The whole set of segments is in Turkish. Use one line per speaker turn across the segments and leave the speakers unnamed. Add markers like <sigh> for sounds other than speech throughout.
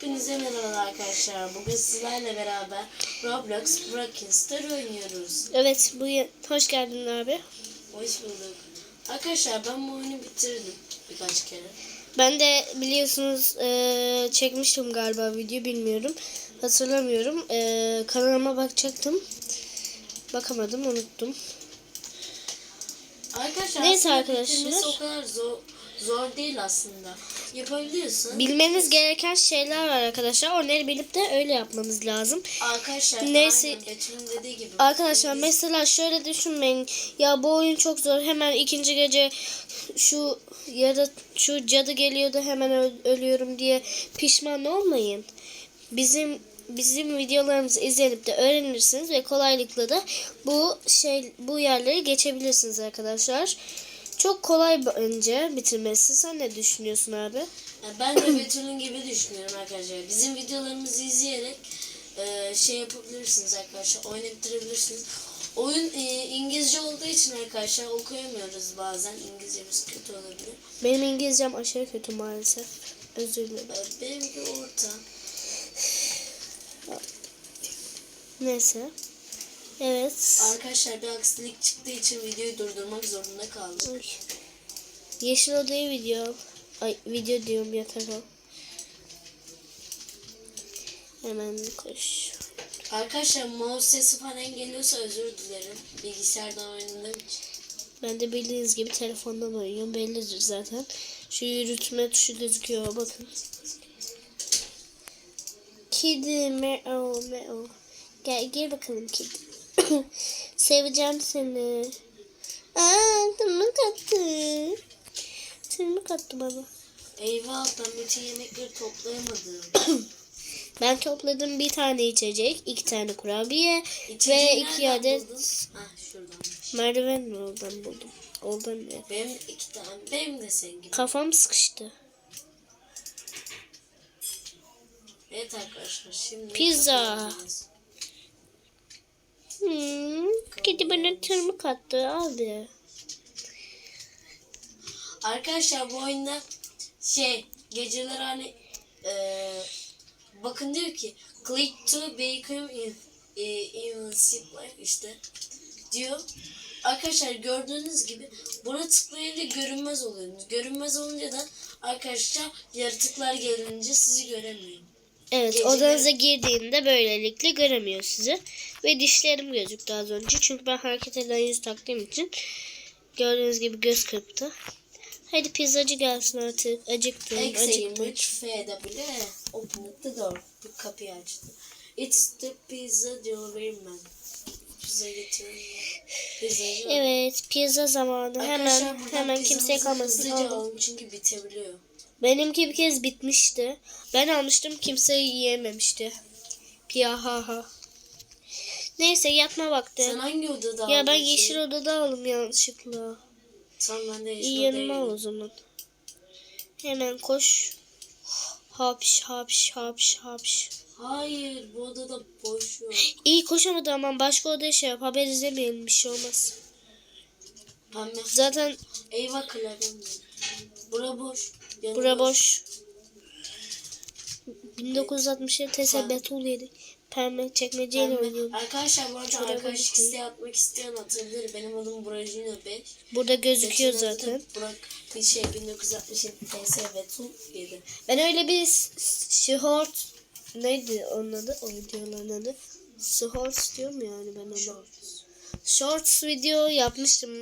Hepinize merhaba arkadaşlar. Bugün sizlerle beraber Roblox Bracken Star oynuyoruz.
Evet bu hoş geldin abi.
Hoş bulduk. Arkadaşlar ben bu oyunu bitirdim birkaç kere.
Ben de biliyorsunuz eee, çekmiştim galiba video bilmiyorum. Hatırlamıyorum. Eee, kanalıma bakacaktım. Bakamadım unuttum.
Arkadaşlar
Neyse arkadaşlar.
bitirmesi o kadar zor, zor değil aslında. Yapabiliyorsun.
Bilmeniz gereken şeyler var arkadaşlar. Onları bilip de öyle yapmanız lazım.
Arkadaşlar
Neyse.
aynen Betül'ün dediği gibi.
Arkadaşlar
Biz-
mesela şöyle düşünmeyin. Ya bu oyun çok zor. Hemen ikinci gece şu ya da şu cadı geliyordu hemen öl- ölüyorum diye pişman olmayın. Bizim bizim videolarımızı izlenip de öğrenirsiniz ve kolaylıkla da bu şey bu yerleri geçebilirsiniz arkadaşlar. Çok kolay bence bitirmesi. Sen ne düşünüyorsun abi?
Ben de Betül'ün gibi düşünüyorum arkadaşlar. Bizim videolarımızı izleyerek e, şey yapabilirsiniz arkadaşlar. Oyunu bitirebilirsiniz. Oyun e, İngilizce olduğu için arkadaşlar okuyamıyoruz bazen. İngilizcemiz kötü olabilir.
Benim İngilizcem aşırı kötü maalesef. Özür dilerim.
E, benimki orta.
Neyse. Evet.
Arkadaşlar bir aksilik çıktığı için videoyu durdurmak zorunda kaldım.
Ay. Yeşil odayı video. Ay video diyorum yatak al. Hemen koş.
Arkadaşlar mouse sesi falan geliyorsa özür dilerim. Bilgisayardan oynadığım için.
Ben de bildiğiniz gibi telefondan oynuyorum. Bellidir zaten. Şu yürütme tuşu gözüküyor bakın. Kedi meow meow. Gel gel bakalım kedi. <coughs> Seveceğim seni. Aa tırmık attı. Tırmık attı bana.
Eyvah ben bütün yemekleri toplayamadım. <coughs>
Ben topladım bir tane içecek, iki tane kurabiye
İçeceği
ve iki adet?
Ah
merdiven oradan buldum. Oradan ne?
Benim iki tane. Benim de senin gibi.
Kafam sıkıştı.
Evet arkadaşlar şimdi
Pizza.
kapatacağız.
Hmm, kedi bana tırmık attı abi.
Arkadaşlar bu oyunda şey geceler hani eee bakın diyor ki click to become e, invincible işte diyor. Arkadaşlar gördüğünüz gibi buna tıklayınca görünmez oluyorsunuz. Görünmez olunca da arkadaşlar yaratıklar gelince sizi göremiyor.
Evet
Geceleri-
odanıza girdiğinde böylelikle göremiyor sizi. Ve dişlerim gözüktü az önce. Çünkü ben hareket eden yüz taktığım için gördüğünüz gibi göz kırptı. Hadi pizzacı gelsin artık. Acıktım,
Eksi
acıktım.
23 FW open the door. Bu kapıyı açtı. It's the pizza delivery man. Pizza getiriyor. Pizzacı.
Evet pizza zamanı.
Arkadaşlar
Hemen hemen kimseye kalmasın.
Hızlıca alın çünkü bitebiliyor.
Benimki bir kez bitmişti. Ben almıştım kimse yiyememişti. Piyahaha. Neyse yatma vakti.
Sen hangi odada
ya ben
şeyi?
yeşil odada aldım yanlışlıkla.
Tamam ben de yeşil
İyi yanıma al o zaman. Hemen koş. Hapş hapş hapş hapş.
Hayır bu odada boş yok.
İyi koşamadı ama başka odaya şey yap. Haber izlemeyelim bir şey olmaz.
Pembe.
Zaten
Eyvah klavyem yok. Bura boş.
Bura boş. 1960'ı TS Betul yedi. Pembe çekmeceyle oynuyorum.
Arkadaşlar bu arada arkadaşlık isteği atmak isteyen atabilir. Benim adım Burajino 5.
Burada gözüküyor
hafta
zaten.
Burak bir şey 1967 TS Tul 7.
Ben öyle bir short neydi onun adı? O videoların adı. Shorts diyorum yani ben ona. Shorts video yapmıştım.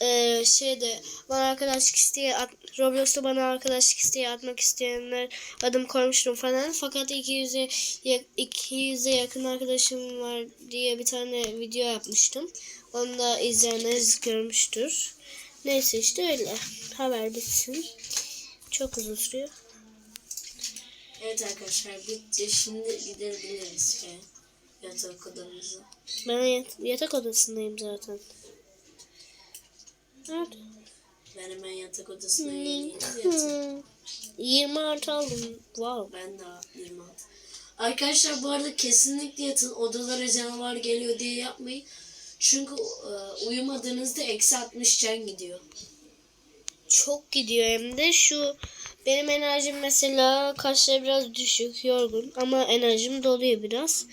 Ee, şeyde bana arkadaşlık isteği at, Roblox'ta bana arkadaşlık isteği atmak isteyenler adım koymuştum falan. Fakat 200'e ya- 200'e yakın arkadaşım var diye bir tane video yapmıştım. Onu da izleyenler görmüştür. Neyse işte öyle. Haber bitsin. Çok uzun sürüyor.
Evet arkadaşlar bitti. Şimdi gidebiliriz şeye. Yatak odamıza.
Ben yat- yatak odasındayım zaten. Nerede?
Ben hemen yatak odasına geleyim. yatayım.
Hmm. 20 <laughs> artı aldım. Wow.
Ben de 26. Arkadaşlar bu arada kesinlikle yatın. Odalara canavar geliyor diye yapmayın. Çünkü e, uyumadığınızda eksi 60 can gidiyor.
Çok gidiyor hem de şu Benim enerjim mesela kaşlar biraz düşük, yorgun ama enerjim doluyor biraz.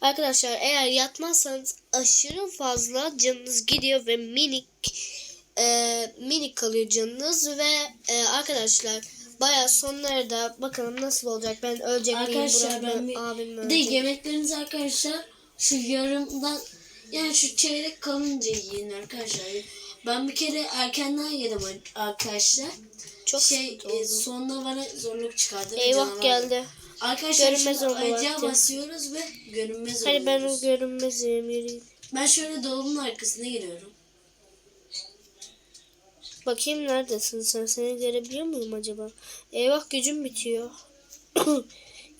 Arkadaşlar eğer yatmazsanız aşırı fazla canınız gidiyor ve minik e, minik kalıyor canınız ve e, arkadaşlar baya sonlarda bakalım nasıl olacak ben ölecek miyim
Arkadaşlar ben
abim mi
de
ölecek?
yemeklerinizi arkadaşlar şu yarımdan yani şu çeyrek kalınca yiyin arkadaşlar. Ben bir kere erkenden yedim arkadaşlar.
Çok
şey e,
oldu.
sonunda bana zorluk çıkardı.
Eyvah geldi.
Arkadaşlar
Görünmez
şimdi
olma
ayağa
vakti.
basıyoruz ve görünmez
Hani ben o
oluyoruz.
görünmezim yürüyeyim.
Ben şöyle dolabın arkasına giriyorum.
Bakayım neredesin sen? Seni görebiliyor muyum acaba? Eyvah gücüm bitiyor. <coughs>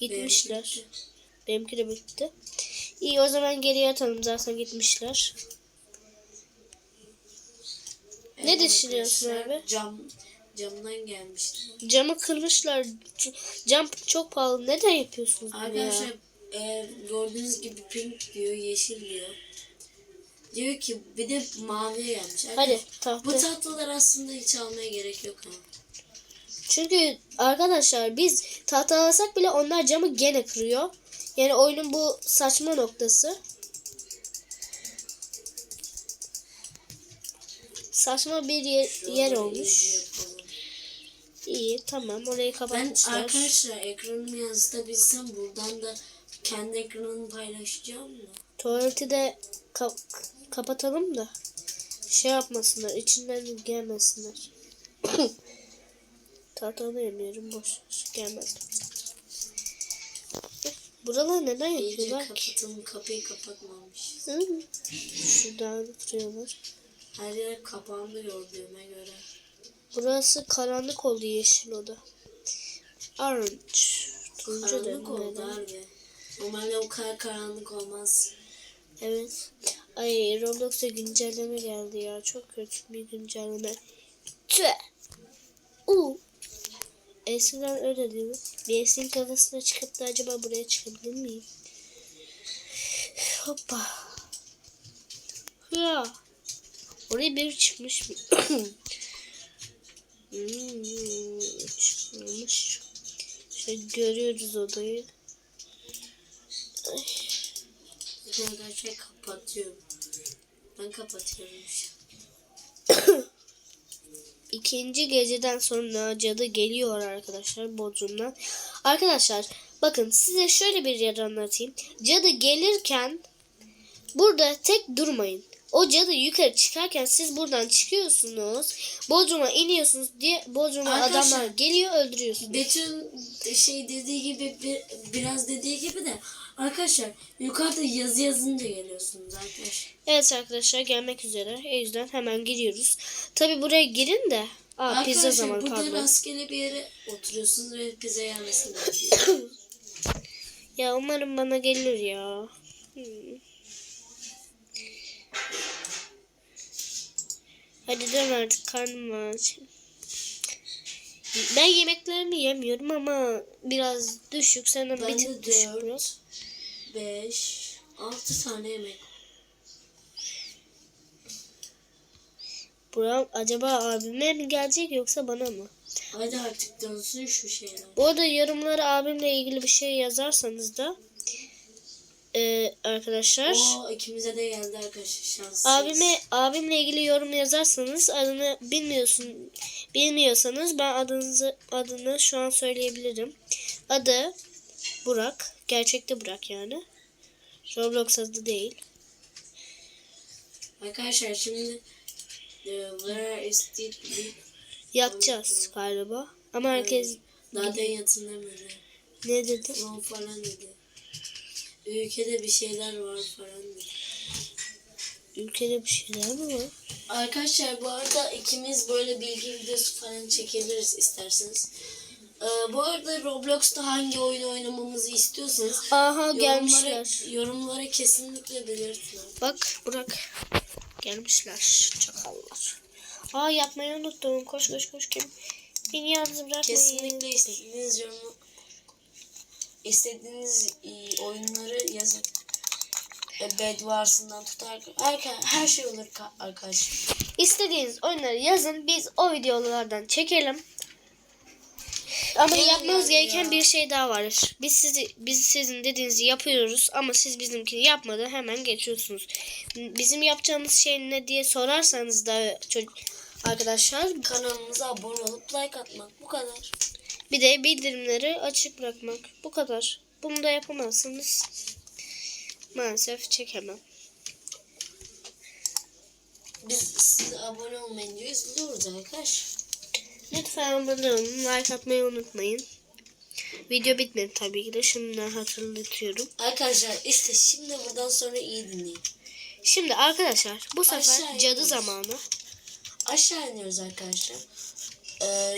Gitmişler.
Benimki bitti.
Benimki de bitti. İyi o zaman geriye atalım zaten gitmişler. Ne düşünüyorsun
arkadaşlar,
abi?
Cam, camdan gelmişti.
Camı kırmışlar. Cam çok pahalı. Neden yapıyorsunuz bunu
Arkadaşlar e, gördüğünüz gibi pink diyor, yeşil diyor. Diyor ki bir de mavi gelmiş.
Hadi
Arkadaşlar, Bu
tahta.
tahtalar aslında hiç almaya gerek yok ama.
Çünkü arkadaşlar biz tahta alsak bile onlar camı gene kırıyor. Yani oyunun bu saçma noktası. Saçma bir yer, yer olmuş.
İyice.
İyi tamam orayı
Ben
kapatmışlar.
arkadaşlar ekranımı yansıtabilsem buradan da kendi ekranımı paylaşacağım mı?
Tuvaleti de kap- kapatalım da şey yapmasınlar içinden gelmesinler. <coughs> Tahtanı yemiyorum boş gelmez. Buralar neden
İyice
yapıyorlar ki?
kapatalım kapıyı kapatmamış.
Hı? Şuradan duruyorlar.
Her yer kapandı gördüğüme göre.
Burası karanlık oldu yeşil oda. Orange. Turuncu
Karanlık oldu harbi. Normalde o kadar karanlık olmaz.
Evet. Ay Roblox'a güncelleme geldi ya. Çok kötü bir güncelleme. Tüh. U. Eskiden öyle değil mi? Bir esin kafasına çıkıp da acaba buraya çıkabilir miyim? Hoppa. Ya. Oraya bir çıkmış mı? <clears throat> <laughs> hmm, çıkmamış. Şöyle görüyoruz odayı. Ay.
Arkadaşlar kapatıyorum. Ben kapatıyorum. <coughs>
İkinci geceden sonra cadı geliyor arkadaşlar Bodrum'dan. Arkadaşlar bakın size şöyle bir yer anlatayım. Cadı gelirken burada tek durmayın. O cadı yukarı çıkarken siz buradan çıkıyorsunuz. Bodrum'a iniyorsunuz diye Bodrum'a
Arkadaşlar,
adamlar geliyor öldürüyorsunuz.
Betül'ün şey dediği gibi bir, biraz dediği gibi de arkadaşlar yukarıda yazı yazınca geliyorsunuz arkadaşlar.
Evet arkadaşlar gelmek üzere. O yüzden hemen giriyoruz. Tabi buraya girin de. Aa pizza
arkadaşlar
zaman
burada
pardon.
rastgele bir yere oturuyorsunuz ve pizza gelmesini <coughs> bekliyorsunuz.
Ya umarım bana gelir ya. Hmm. Hadi dön artık karnım aç. Ben yemeklerimi yemiyorum ama biraz düşük. Bir
Ben
tık
de
düşük
4,
biraz.
5, 6 tane yemek.
Buram acaba abime mi gelecek yoksa bana mı?
Hadi artık dönsün şu şeyler.
Bu arada yorumlara abimle ilgili bir şey yazarsanız da e, arkadaşlar
O ikimize de geldi arkadaşlar şanslıyız.
abime abimle ilgili yorum yazarsanız adını bilmiyorsun bilmiyorsanız ben adınızı adını şu an söyleyebilirim. Adı Burak. Gerçekte Burak yani. Roblox adı değil.
Arkadaşlar şimdi where is the
Yatacağız galiba. Ama herkes
Zaten yatın demedi.
ne dedi?
Falan dedi. Ülkede bir şeyler var falan dedi.
Ülkede bir şeyler mi var?
Arkadaşlar bu arada ikimiz böyle bilgi videosu falan çekebiliriz isterseniz. Ee, bu arada Roblox'ta hangi oyunu oynamamızı istiyorsanız
Aha
yorumlara,
gelmişler.
yorumlara kesinlikle belirtin.
Bak Burak gelmişler çakallar. Aa yapmayı unuttum. Koş koş koş. Kim? Beni yalnız bırakmayın.
Kesinlikle istediğiniz yorum istediğiniz e, oyunları yazın. E, Bedwars'ından tutar her, her şey olur ka- arkadaşlar.
İstediğiniz oyunları yazın. Biz o videolardan çekelim. Ama
Gelin
yapmanız gereken
ya.
bir şey daha var. Biz sizi biz sizin dediğinizi yapıyoruz ama siz bizimkini yapmadan hemen geçiyorsunuz. Bizim yapacağımız şey ne diye sorarsanız da çocuk arkadaşlar
Kanalımıza abone olup like atmak. Bu kadar.
Bir de bildirimleri açık bırakmak. Bu kadar. Bunu da yapamazsınız. Maalesef çekemem.
Biz size abone olmayınca üzülüyoruz arkadaş.
Lütfen abone olun. Like atmayı unutmayın. Video bitmedi tabii ki de. Şimdiden hatırlatıyorum.
Arkadaşlar işte şimdi buradan sonra iyi dinleyin.
Şimdi arkadaşlar bu sefer
Aşağı
cadı
iniyoruz.
zamanı.
Aşağı iniyoruz arkadaşlar. Ee,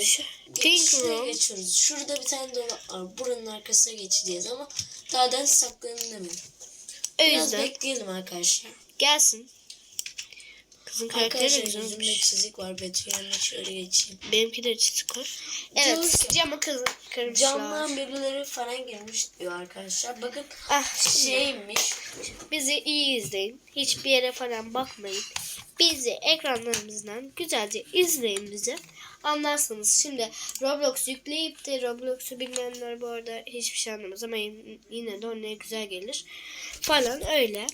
Pink
room.
geçiyoruz. Şurada bir tane dolap var. Buranın arkasına geçeceğiz ama daha den saklanın demeyin.
O
Biraz
yüzden
bekleyelim arkadaşlar.
gelsin. Kızın karakteri de
Arkadaşlar yüzümde
güzelmiş.
çizik var. Betül yanına şöyle geçeyim.
Benimki de çizik var. Evet
Diyoruz ki,
camı kız kırmışlar.
Camdan birileri falan girmiş diyor arkadaşlar. Bakın
Ah şimdi
şeymiş.
bizi iyi izleyin. Hiçbir yere falan bakmayın. Bizi ekranlarımızdan güzelce izleyin bizi. Anlarsınız. Şimdi Roblox yükleyip de Roblox'u bilmeyenler bu arada hiçbir şey anlamaz ama yine de onlara güzel gelir. Falan öyle.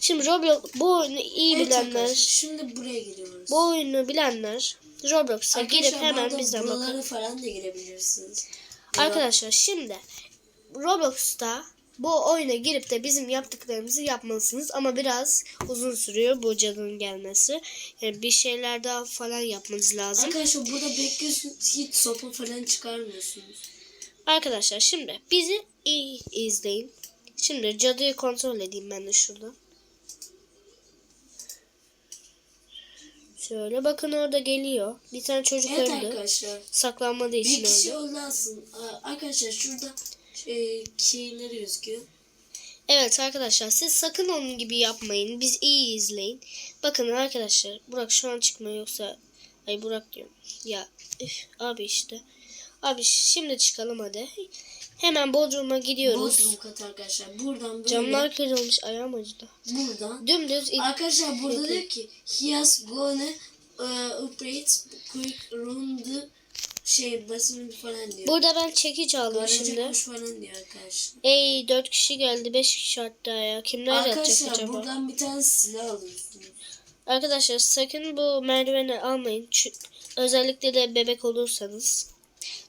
Şimdi Roblox bu oyunu iyi
Evet
bilenler
arkadaşlar, şimdi buraya giriyoruz.
Bu oyunu bilenler Roblox'a girip hemen bizden bakın.
falan da girebilirsiniz.
Arkadaşlar şimdi Roblox'ta bu oyuna girip de bizim yaptıklarımızı yapmalısınız ama biraz uzun sürüyor bu cadının gelmesi. Yani bir şeyler daha falan yapmanız lazım.
Arkadaşlar burada bekliyorsunuz hiç sopa falan çıkarmıyorsunuz.
Arkadaşlar şimdi bizi iyi izleyin. Şimdi cadıyı kontrol edeyim ben de şurada. Şöyle bakın orada geliyor. Bir tane çocuk
Evet
öldü.
arkadaşlar.
Saklanmadığı için
Bir kişi
öldü.
öldü aslında. Arkadaşlar şurada e, keyleri gözüküyor.
Evet arkadaşlar siz sakın onun gibi yapmayın. Biz iyi izleyin. Bakın arkadaşlar Burak şu an çıkmıyor yoksa ay Burak diyorum. Ya üf, abi işte. Abi şimdi çıkalım hadi. Hemen Bodrum'a gidiyoruz.
Bodrum kat arkadaşlar. Buradan böyle.
Camlar kırılmış ayağım acıdı.
Buradan.
Dümdüz
Arkadaşlar burada diyor ki he has gone uh, operate quick round the şey basın falan diyor.
Burada ben çekiç aldım
Garaja
şimdi.
koş falan diyor arkadaşlar.
Ey dört kişi geldi beş kişi hatta ya. Kimler yatacak
Arkadaşlar
acaba?
buradan bir tane silah alıyorsunuz.
Arkadaşlar sakın bu merdiveni almayın. Çü- özellikle de bebek olursanız.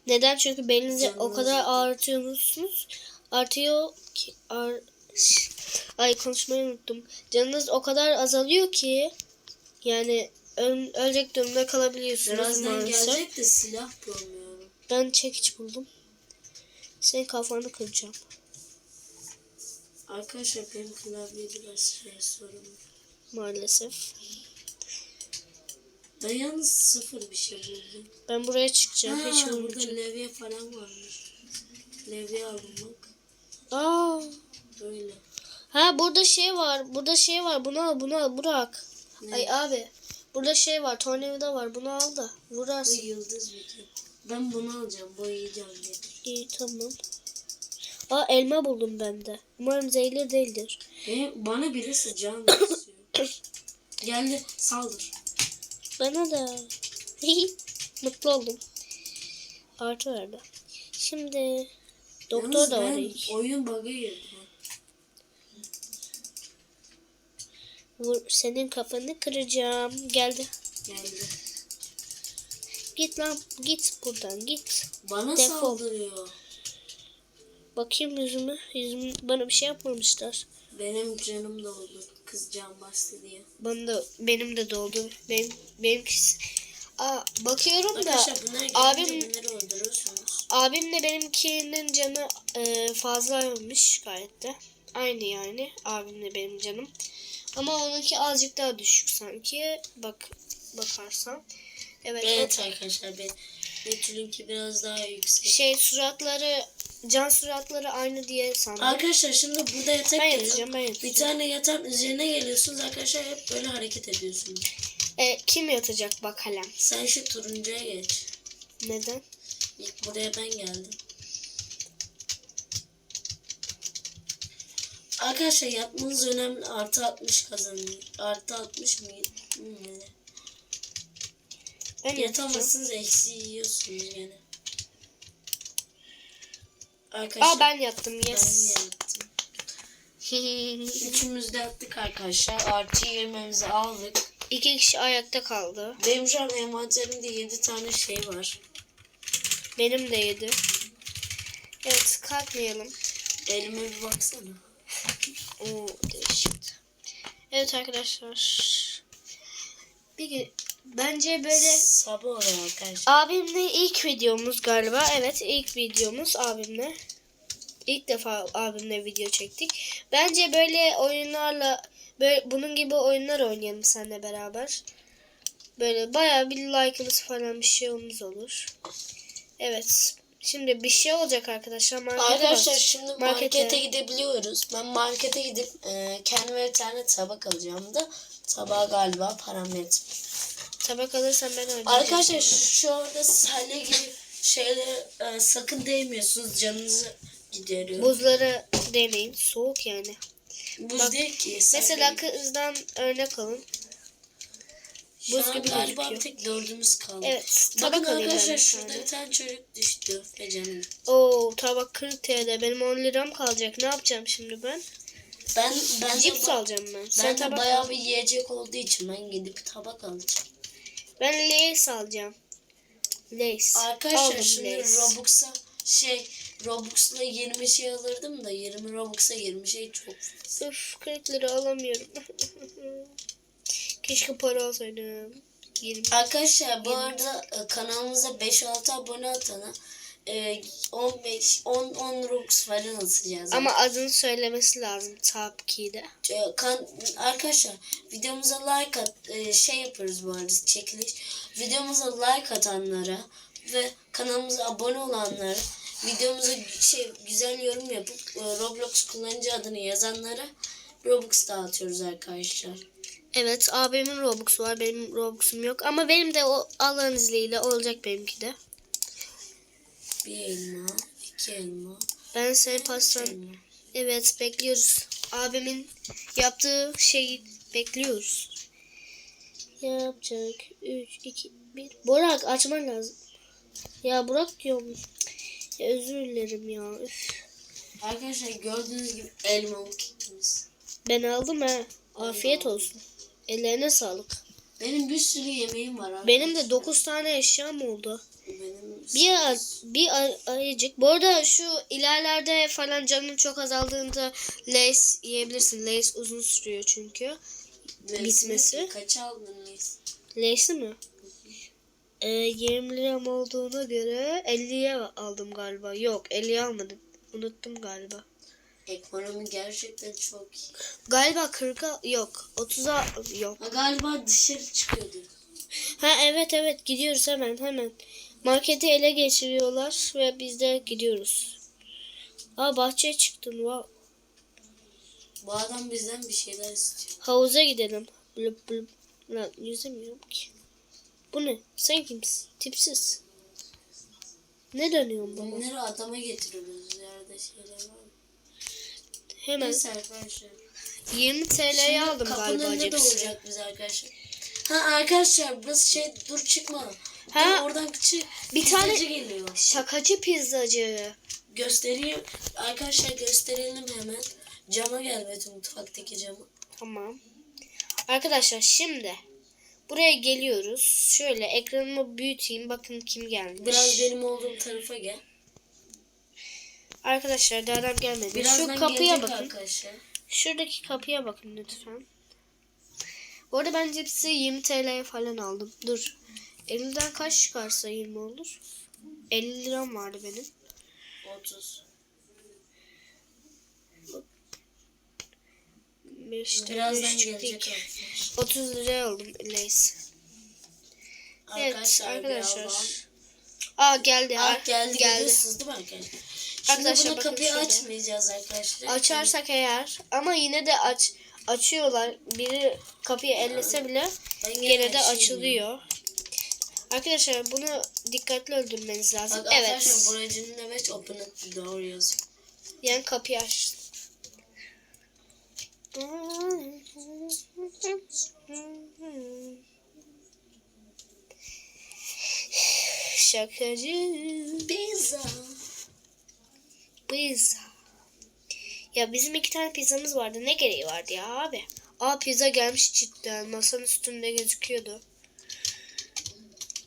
Neden? Çünkü belinize o
Canınız
kadar ağrıtıyorsunuz. Artıyor ki ar- Ay konuşmayı unuttum. Canınız o kadar azalıyor ki yani öl- ölecek durumda kalabiliyorsunuz
Birazdan
maalesef.
gelecek de silah bulamıyorum.
Ben çekiç buldum. Senin kafanı kıracağım.
Arkadaşlar benim klavye biraz şey sorun.
Maalesef.
Ben yalnız sıfır bir şey buldum.
Ben buraya çıkacağım.
Ha,
Hiç
burada
vurmayacağım.
levye falan varmış. Levye almak.
Aa.
Böyle.
Ha burada şey var. Burada şey var. Bunu al, bunu al. Bırak.
Ne?
Ay abi. Burada şey var. Tornavida var. Bunu al da.
Bu
Vurarsın.
yıldız bir de. Ben bunu alacağım. Boyayacağım diye.
İyi tamam. Aa elma buldum ben de. Umarım zehirli değildir.
Benim, bana birisi can <coughs> istiyor. Geldi saldır.
Bana da. Mutlu oldum. Artı verdi. Şimdi doktor
Yalnız
da var.
oyun bug'a girdi.
Vur, senin kafanı kıracağım. Geldi.
Geldi.
Git lan. Git buradan. Git.
Bana
Defol.
saldırıyor.
Bakayım yüzümü. Yüzüm bana bir şey yapmamışlar.
Benim canım da oldu. Kız can bastı diye.
Bana da benim de doldu. Benim benimkisi. Aa bakıyorum da
Arkadaşlar gelince
abim abimle benimkinin canı e, fazlaymış gayet de. Aynı yani abimle benim canım. Ama onunki azıcık daha düşük sanki. Bak bakarsan. Evet.
Evet arkadaşlar ben Betül'ünki biraz daha yüksek.
Şey suratları can suratları aynı diye sandım.
Arkadaşlar şimdi burada yatak
Ben yatacağım ben
Bir
yatacağım.
tane yatağın üzerine geliyorsunuz arkadaşlar hep böyle hareket ediyorsunuz.
E, kim yatacak bakalım.
Sen şu turuncuya geç.
Neden?
İlk buraya ben geldim. Arkadaşlar yapmanız önemli. Artı 60 kazanıyor. Artı 60 mı? Hmm?
Ben.
Yatamazsınız eksi yiyorsunuz gene. Arkadaşlar
Aa ben yattım
ben
yes.
yaptım. <laughs> Üçümüz de attık arkadaşlar. Artı 20'mizi aldık.
İki kişi ayakta kaldı.
Benim şu an envanterimde 7 tane şey var.
Benim de yedi. Evet kalkmayalım.
Elime bir baksana.
Değişikti. Evet arkadaşlar. Bir bence böyle
Sabah oluyor arkadaşlar.
abimle ilk videomuz galiba. Evet ilk videomuz abimle. İlk defa abimle video çektik. Bence böyle oyunlarla böyle bunun gibi oyunlar oynayalım seninle beraber. Böyle bayağı bir like'ımız falan bir şeyimiz olur. Evet. Şimdi bir şey olacak arkadaşlar. Markete
Arkadaşlar
bak.
şimdi
Markete.
markete. gidebiliyoruz. Ben markete gidip e, kendime bir tane tabak alacağım da tabağa galiba param yetmiyor.
Tabak alırsan ben oynayacağım.
Arkadaşlar şu anda salya gibi şeylere e, sakın değmiyorsunuz. Canınızı gideriyor.
Buzları deneyin. Soğuk yani.
Buz
bak,
değil ki.
Mesela kızdan örnek alın.
Şu
buz
an
gibi
galiba
gözüküyor.
tek dördümüz kaldı.
Evet.
Bakın
Tabak alayım ben
arkadaşlar
bir
şurada bir tane çocuk düştü. Ve canım.
Oo tabak 40 TL. Benim 10 liram kalacak. Ne yapacağım şimdi ben?
Ben ben
Cips
de,
alacağım ben. Sen
ben de
tabak
bayağı
al.
bir yiyecek olduğu için ben gidip tabak alacağım.
Ben Lay's alacağım. Lay's.
Arkadaşlar
Aldım
şimdi
Lay's.
Robux'a şey Robux'la 20 şey alırdım da 20 Robux'a 20 şey çok.
Üf 40 lira alamıyorum. <laughs> Keşke para alsaydım. 20.
Arkadaşlar bu arada e, kanalımıza 5-6 abone atana e, 15 10 10 Robux falan atacağız.
Ama adını söylemesi lazım Top Key'de.
E, kan, arkadaşlar videomuza like at e, şey yapıyoruz bu arada çekiliş. Videomuza like atanlara ve kanalımıza abone olanlara videomuza şey güzel yorum yapıp e, Roblox kullanıcı adını yazanlara Robux dağıtıyoruz arkadaşlar.
Evet abimin Robux var. Benim Robux'um yok. Ama benim de o Allah'ın izniyle olacak benimki de.
Bir elma, iki elma,
Ben senin pastan...
elma.
Evet bekliyoruz. Abimin yaptığı şeyi bekliyoruz. Yapacak. 3, 2, 1. Burak açman lazım. Ya Burak diyorum. Ya özür dilerim ya. Üf.
Arkadaşlar gördüğünüz gibi elmalık kitimiz.
Ben aldım ha. Afiyet olsun. Ellerine sağlık.
Benim bir sürü yemeğim var arkadaşlar.
Benim de 9 tane eşyam oldu.
Benim
Bir ay- bir ay- ayıcık. Bu arada şu ilerlerde falan canın çok azaldığında Lays yiyebilirsin. Lays uzun sürüyor çünkü. bitmesi.
Kaç aldın Neyse.
Lays'i mi? Ee, 20 liram olduğuna göre 50'ye aldım galiba. Yok 50'ye almadım. Unuttum galiba.
Ekonomi gerçekten çok iyi.
Galiba 40'a yok. 30'a yok.
Ha, galiba dışarı çıkıyordu.
Ha evet evet gidiyoruz hemen hemen. Marketi ele geçiriyorlar ve biz de gidiyoruz. Aa bahçeye çıktın. Wow.
Bu adam bizden bir şeyler istiyor.
Havuza gidelim. Blup blup. Lan yüzemiyorum ki. Bu ne? Sen kimsin? Tipsiz. Ne dönüyorsun baba?
Bunları adama getiriyoruz. Yerde şeyler var?
Hemen
Neyse arkadaşlar.
20 TL'ye
Şimdi
aldım
kapının
galiba
önünde de
cipsi.
olacak biz arkadaşlar. Ha arkadaşlar burası şey dur çıkma.
Ha,
Dur, oradan çık.
bir tane-
Pizzacı geliyor.
Şakacı pizzacı.
Göstereyim. Arkadaşlar gösterelim hemen. Cama gel Betül mutfaktaki cama.
Tamam. Arkadaşlar şimdi buraya geliyoruz. Şöyle ekranımı büyüteyim. Bakın kim gelmiş.
Biraz benim olduğum tarafa gel.
Arkadaşlar daha adam gelmedi.
Birazdan
Şu kapıya bakın.
arkadaşlar.
Şuradaki kapıya bakın lütfen. Bu arada ben cipsi 20 TL'ye falan aldım. Dur. Elimden kaç çıkarsa 20 olur. 50 liram vardı benim.
30.
5 TL
Birazdan
çıktı
gelecek
iki.
arkadaşlar.
30 liraya aldım Lays. Evet
Arkadaşlar,
Aa geldi.
Aa, geldi.
geldi.
Görüyorsunuz değil mi arkadaşlar? Şimdi
Arkadaşlar
bunu
bakın
kapıyı
şurada.
açmayacağız arkadaşlar.
Açarsak eğer ama yine de aç açıyorlar. Biri kapıyı ellese bile
Ben
gene de açılıyor. Arkadaşlar bunu dikkatli öldürmeniz lazım.
Bak
evet.
arkadaşlar buracının evet open it door yazıyor.
Yani kapıyı aç. Şakacı.
Pizza.
Pizza. Ya bizim iki tane pizzamız vardı. Ne gereği vardı ya abi? Aa pizza gelmiş cidden. Masanın üstünde gözüküyordu.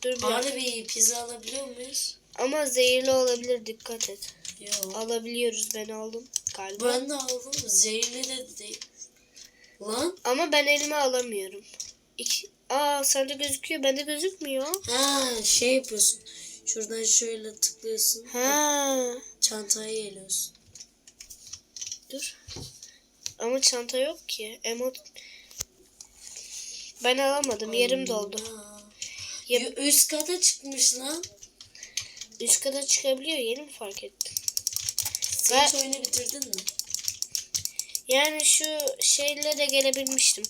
Dur bir
Bari bir pizza alabiliyor muyuz?
Ama zehirli olabilir dikkat et.
Yok.
Alabiliyoruz ben aldım galiba.
Ben de aldım. Zehirli de değil. Lan.
Ama ben elime alamıyorum. İki... Aa sende gözüküyor bende gözükmüyor.
Ha şey yapıyorsun. Şuradan şöyle tıklıyorsun.
Ha.
Çantayı eliyorsun.
Dur. Ama çanta yok ki. Emot ben alamadım. Yerim doldu. Ya-
Üst kata çıkmış lan.
Üst kata çıkabiliyor. Yeni mi fark ettim?
Sen hiç oyunu bitirdin mi?
Yani şu şeyle de gelebilmiştim.